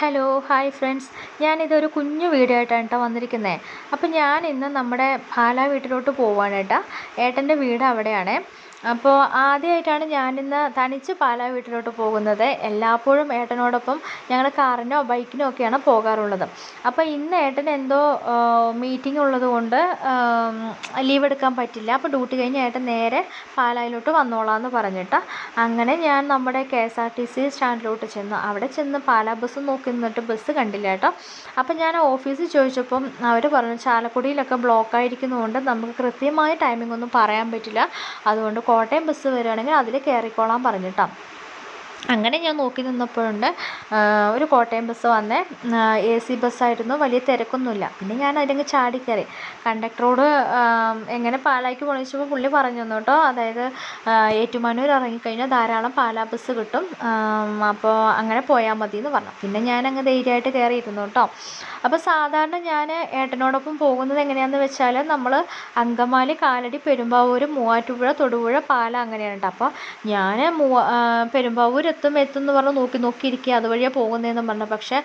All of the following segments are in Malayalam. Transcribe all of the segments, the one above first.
ഹലോ ഹായ് ഫ്രണ്ട്സ് ഞാനിതൊരു കുഞ്ഞു വീഡിയോ ആയിട്ടാണ് കേട്ടോ വന്നിരിക്കുന്നത് അപ്പം ഞാൻ ഇന്ന് നമ്മുടെ പാലാ വീട്ടിലോട്ട് പോവാണ് കേട്ടോ ഏട്ടന്റെ വീട് അവിടെയാണ്. അപ്പോൾ ആദ്യമായിട്ടാണ് ഞാനിന്ന് തനിച്ച് പാലാ വീട്ടിലോട്ട് പോകുന്നത്. എല്ലായ്പ്പോഴും ഏട്ടനോടൊപ്പം ഞങ്ങൾ കാറിനോ ബൈക്കിനോ ഒക്കെയാണ് പോകാറുള്ളത്. അപ്പോൾ ഇന്ന് ഏട്ടന് എന്തോ മീറ്റിംഗ് ഉള്ളതുകൊണ്ട് ലീവ് എടുക്കാൻ പറ്റില്ല. അപ്പോൾ ഡ്യൂട്ടി കഴിഞ്ഞ് ഏട്ടൻ നേരെ പാലായിലോട്ട് വന്നോളാം എന്ന് പറഞ്ഞിട്ട് അങ്ങനെ ഞാൻ നമ്മുടെ K S R T C സ്റ്റാൻഡിലോട്ട് ചെന്നു അവിടെ ചെന്ന് പാലാ ബസ് നോക്കി നിന്നിട്ട് ബസ് കണ്ടില്ല കേട്ടോ. അപ്പോൾ ഞാൻ ഓഫീസിൽ ചോദിച്ചപ്പം അവർ പറഞ്ഞു ചാലക്കുടിയിലൊക്കെ ബ്ലോക്ക് ആയിരിക്കുന്നതുകൊണ്ട് നമുക്ക് കൃത്യമായ ടൈമിംഗ് ഒന്നും പറയാൻ പറ്റില്ല. അതുകൊണ്ട് കോട്ടയം ബസ് വരികയാണെങ്കിൽ അതിൽ കയറിക്കോളാൻ പറഞ്ഞിട്ടാണ് അങ്ങനെ ഞാൻ നോക്കി നിന്നപ്പോഴുണ്ട്. ഒരു കോട്ടയം ബസ് വന്നേ. എ സി ബസ്സായിരുന്നു വലിയ തിരക്കൊന്നുമില്ല. പിന്നെ ഞാൻ അതിലങ്ങ് ചാടിക്കയറി. കണ്ടക്ടറോട് എങ്ങനെ പാലായ്ക്ക് പോകണമെന്ന് ചോദിച്ചപ്പോൾ പുള്ളി പറഞ്ഞു തന്നു കേട്ടോ അതായത് ഏറ്റുമാനൂർ ഇറങ്ങിക്കഴിഞ്ഞാൽ ധാരാളം പാലാ ബസ് കിട്ടും. അപ്പോൾ അങ്ങനെ പോയാൽ മതി എന്ന് പറഞ്ഞു. പിന്നെ ഞാനങ്ങ് ധൈര്യമായിട്ട് കയറിയിരുന്നു കേട്ടോ അപ്പോൾ സാധാരണ ഞാൻ ഏട്ടനോടൊപ്പം പോകുന്നത് എങ്ങനെയാണെന്ന് വെച്ചാൽ നമ്മൾ അങ്കമാലി കാലടി പെരുമ്പാവൂർ മൂവാറ്റുപുഴ തൊടുപുഴ പാല അങ്ങനെയാണ് കേട്ടോ അപ്പോൾ ഞാൻ മൂവ പെരുമ്പാവൂർ എത്തും എത്തും എന്ന് പറഞ്ഞ് നോക്കി നോക്കി ഇരിക്കുക അതുവഴിയാണ് പോകുന്നതെന്ന് പറഞ്ഞു. പക്ഷേ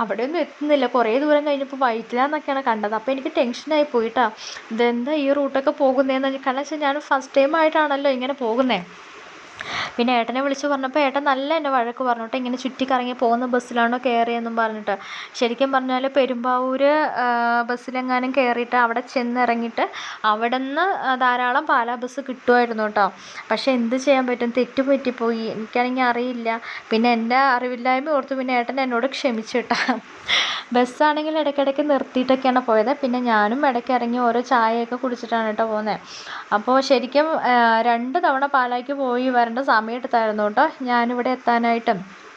അവിടെയൊന്നും എത്തുന്നില്ല. കുറേ ദൂരം കഴിഞ്ഞപ്പോൾ വൈറ്റിലാന്നൊക്കെയാണ് കണ്ടത്. അപ്പോൾ എനിക്ക് ടെൻഷനായി പോയിട്ടാ ഇതെന്താ ഈ റൂട്ടൊക്കെ പോകുന്നതെന്ന് കാരണം വെച്ചാൽ ഞാൻ ഫസ്റ്റ് ടൈം ആയിട്ടാണല്ലോ ഇങ്ങനെ പോകുന്നത് പിന്നെ ഏട്ടനെ വിളിച്ച് പറഞ്ഞപ്പോൾ ഏട്ടൻ നല്ല എന്നെ വഴക്ക് പറഞ്ഞിട്ട് ഇങ്ങനെ ചുറ്റിക്കറങ്ങി പോകുന്ന ബസ്സിലാണോ കയറിയെന്നും പറഞ്ഞിട്ട്. ശരിക്കും പറഞ്ഞാൽ പെരുമ്പാവൂർ ബസ്സിലെങ്ങാനും കയറിയിട്ട് അവിടെ ചെന്നിറങ്ങിയിട്ട് അവിടെ നിന്ന് ധാരാളം പാലാ ബസ് കിട്ടുമായിരുന്നു കേട്ടോ പക്ഷേ എന്ത് ചെയ്യാൻ പറ്റും? തെറ്റ് പറ്റിപ്പോയി എനിക്കാണെങ്കിൽ അറിയില്ല. പിന്നെ എന്റെ അറിവില്ലായ്മ ഓർത്ത് പിന്നെ ഏട്ടൻ എന്നോട് ക്ഷമിച്ചു കേട്ടോ ബസ്സാണെങ്കിൽ ഇടയ്ക്കിടയ്ക്ക് നിർത്തിയിട്ടൊക്കെയാണ് പോയത്. പിന്നെ ഞാനും ഇടയ്ക്ക് ഇറങ്ങി ഓരോ ചായയൊക്കെ കുടിച്ചിട്ടാണ് കേട്ടോ പോകുന്നത് അപ്പോൾ ശരിക്കും രണ്ട് തവണ പാലായ്ക്ക് പോയി വരേണ്ട സമയം എടുത്തായിരുന്നു കേട്ടോ ഞാനിവിടെ എത്താനായിട്ടും.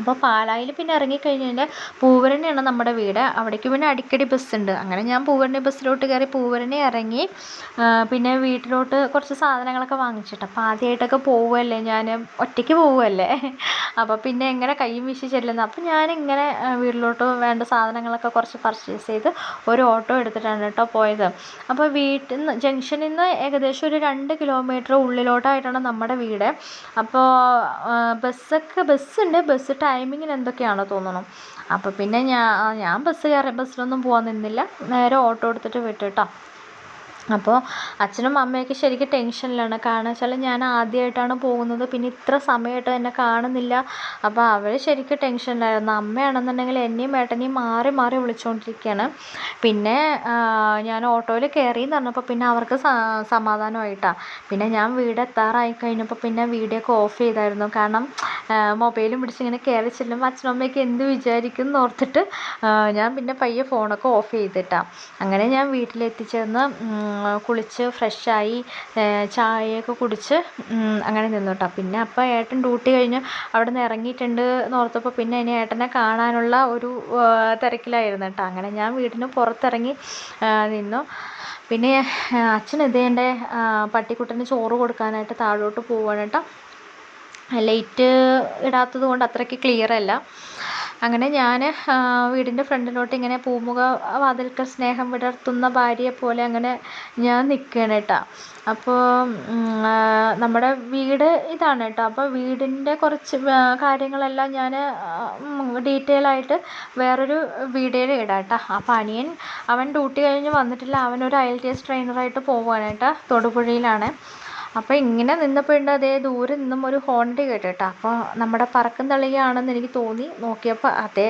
അപ്പോൾ പാലായിൽ പിന്നെ ഇറങ്ങിക്കഴിഞ്ഞാൽ കഴിഞ്ഞാൽ പൂവരണിയാണ് നമ്മുടെ വീട്. അവിടേക്ക് പിന്നെ അടിക്കടി ബസ്സുണ്ട് അങ്ങനെ ഞാൻ പൂവരണി ബസ്സിലോട്ട് കയറി പൂവരണി ഇറങ്ങി പിന്നെ വീട്ടിലോട്ട് കുറച്ച് സാധനങ്ങളൊക്കെ വാങ്ങിച്ചിട്ട്. അപ്പോൾ ആദ്യമായിട്ടൊക്കെ പോവുമല്ലേ ഞാൻ ഒറ്റയ്ക്ക് പോവുമല്ലേ അപ്പോൾ പിന്നെ എങ്ങനെ കൈയും വീശി ചെല്ലുന്നത്? ഞാൻ ഇങ്ങനെ വീട്ടിലോട്ട് വേണ്ട സാധനങ്ങളൊക്കെ കുറച്ച് പർച്ചേസ് ചെയ്ത് ഒരു ഓട്ടോ എടുത്തിട്ടാണ് കേട്ടോ പോയത്. അപ്പോൾ വീട്ടിൽ നിന്ന് ജംഗ്ഷനിൽ നിന്ന് ഏകദേശം ഒരു രണ്ട് കിലോമീറ്റർ ഉള്ളിലോട്ടായിട്ടാണ് നമ്മുടെ വീട്. അപ്പോൾ ബസ്സൊക്കെ ബസ്സുണ്ട്. ബസ് ടൈമിങ്ങിന് എന്തൊക്കെയാണോ തോന്നണം. അപ്പോൾ പിന്നെ ഞാൻ ഞാൻ ബസ് കയറി ബസ്സിലൊന്നും പോകാൻ നിന്നില്ല. നേരെ ഓട്ടോ എടുത്തിട്ട് വിട്ടു കേട്ടോ. അപ്പോൾ അച്ഛനും അമ്മയൊക്കെ ശരിക്കും ടെൻഷനിലാണ് കാരണം വെച്ചാൽ ഞാൻ ആദ്യമായിട്ടാണ് പോകുന്നത്. പിന്നെ ഇത്ര സമയമായിട്ട് എന്നെ കാണുന്നില്ല. അപ്പോൾ അവർ ശരിക്കും ടെൻഷനിലായിരുന്നു അമ്മയാണെന്നുണ്ടെങ്കിൽ എന്നെയും ഏട്ടനെയും മാറി മാറി വിളിച്ചുകൊണ്ടിരിക്കുകയാണ് പിന്നെ ഞാൻ ഓട്ടോയിൽ കയറി എന്ന് പറഞ്ഞപ്പോൾ പിന്നെ അവർക്ക് സമാധാനമായിട്ടാണ് പിന്നെ ഞാൻ വീട് എത്താറായി കഴിഞ്ഞപ്പോൾ പിന്നെ വീഡിയോ ഒക്കെ ഓഫ് ചെയ്തായിരുന്നു. കാരണം മൊബൈലും പിടിച്ച് ഇങ്ങനെ കയറി ചെല്ലുമ്പോൾ അച്ഛനും അമ്മയൊക്കെ എന്ത് വിചാരിക്കും ഓർത്തിട്ട് ഞാൻ പിന്നെ പയ്യെ ഫോണൊക്കെ ഓഫ് ചെയ്തിട്ടാണ് അങ്ങനെ ഞാൻ വീട്ടിലെത്തിച്ചേർന്ന് കുളിച്ച് ഫ്രഷായി ചായയൊക്കെ കുടിച്ച് അങ്ങനെ നിന്നു കേട്ടോ പിന്നെ അപ്പോൾ ഏട്ടൻ ഡ്യൂട്ടി കഴിഞ്ഞ് അവിടെ നിന്ന് ഇറങ്ങിയിട്ടുണ്ട് എന്ന് ഓർത്തപ്പോൾ പിന്നെ ഇനി ഏട്ടനെ കാണാനുള്ള ഒരു തിരക്കിലായിരുന്നു കേട്ടോ അങ്ങനെ ഞാൻ വീടിന് പുറത്തിറങ്ങി നിന്നു. പിന്നെ അച്ഛൻ ഇതേന്റെ പട്ടിക്കുട്ടന് ചോറ് കൊടുക്കാനായിട്ട് താഴോട്ട് പോവുകയാണ് കേട്ടോ. ലൈറ്റ് ഇടാത്തത് കൊണ്ട് അത്രയ്ക്ക് ക്ലിയർ അല്ല. അങ്ങനെ ഞാൻ വീടിന്റെ ഫ്രണ്ടിലോട്ട് ഇങ്ങനെ പൂമുഖ വാതിൽക്കൽ സ്നേഹം വിടർത്തുന്ന ഭാര്യയെ പോലെ അങ്ങനെ ഞാൻ നിൽക്കുകയാണ് കേട്ടോ. അപ്പോൾ നമ്മുടെ വീട് ഇതാണ് കേട്ടോ. അപ്പോൾ വീടിന്റെ കുറച്ച് കാര്യങ്ങളെല്ലാം ഞാൻ ഡീറ്റെയിൽ ആയിട്ട് വേറൊരു വീഡിയോയിൽ ഇടാം കേട്ടോ. അപ്പോൾ അനിയൻ അവൻ ഡ്യൂട്ടി കഴിഞ്ഞ് വന്നിട്ടില്ല. അവനൊരു ഐ എൽ ടി എസ് ട്രെയിനറായിട്ട് പോവുകയാണ് കേട്ടോ. തൊടുപുഴയിലാണ്. അപ്പോൾ ഇങ്ങനെ നിന്നപ്പോഴുണ്ട് അതേ ദൂരെ നിന്നും ഒരു ഹോണടി കേട്ടു അപ്പോൾ നമ്മുടെ പറക്കും തളികയാണെന്ന് എനിക്ക് തോന്നി. നോക്കിയപ്പോൾ അതെ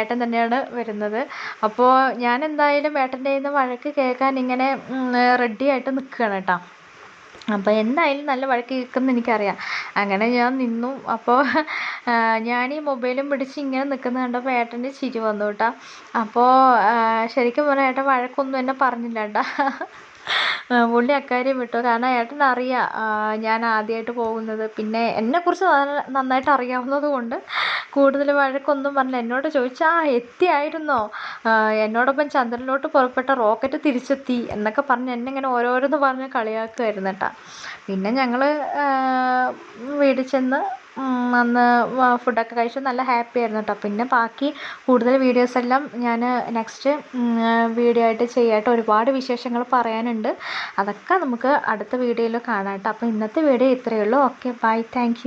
ഏട്ടൻ തന്നെയാണ് വരുന്നത്. അപ്പോൾ ഞാൻ എന്തായാലും ഏട്ടന്റെ നിന്ന് വഴക്ക് കേൾക്കാൻ ഇങ്ങനെ റെഡി ആയിട്ട് നിൽക്കുകയാണ് കേട്ടോ. അപ്പോൾ എന്തായാലും നല്ല വഴക്ക് കേൾക്കുമെന്ന് എനിക്കറിയാം. അങ്ങനെ ഞാൻ നിന്നു. അപ്പോൾ ഞാൻ ഈ മൊബൈലും പിടിച്ച് ഇങ്ങനെ നിൽക്കുന്നത് കണ്ടപ്പോൾ ഏട്ടന്റെ ചിരി വന്നു കേട്ടോ. അപ്പോൾ ശരിക്കും പറഞ്ഞാൽ ഏട്ടൻ വഴക്കൊന്നും എന്നെ പറഞ്ഞില്ല കേട്ടോ പുള്ളി അക്കാര്യം വിട്ടു. കാരണം ഏട്ടനറിയാം ഞാൻ ആദ്യമായിട്ട് പോകുന്നത്. പിന്നെ എന്നെക്കുറിച്ച് നന്നായിട്ട് അറിയാവുന്നത് കൊണ്ട് കൂടുതൽ വഴക്കൊന്നും പറഞ്ഞില്ല. എന്നോട് ചോദിച്ചു ആ എത്തിയായിരുന്നോ? എന്നോടൊപ്പം ചന്ദ്രനിലോട്ട് പുറപ്പെട്ട റോക്കറ്റ് തിരിച്ചെത്തി എന്നൊക്കെ പറഞ്ഞ് എന്നെ ഇങ്ങനെ ഓരോരോന്ന് പറഞ്ഞ് കളിയാക്കുമായിരുന്നു കേട്ടോ. പിന്നെ ഞങ്ങൾ വീട്ടിൽ ചെന്ന് അന്ന് ഫുഡൊക്കെ കഴിച്ചു. നല്ല ഹാപ്പി ആയിരുന്നു കേട്ടോ പിന്നെ ബാക്കി കൂടുതൽ വീഡിയോസ് എല്ലാം ഞാൻ നെക്സ്റ്റ് വീഡിയോ ആയിട്ട് ചെയ്യാം ഒരുപാട് വിശേഷങ്ങൾ പറയാനുണ്ട്. അതൊക്കെ നമുക്ക് അടുത്ത വീഡിയോയിൽ കാണാം കേട്ടോ അപ്പോൾ ഇന്നത്തെ വീഡിയോ ഇത്രയേ ഉള്ളൂ. Okay bye. താങ്ക്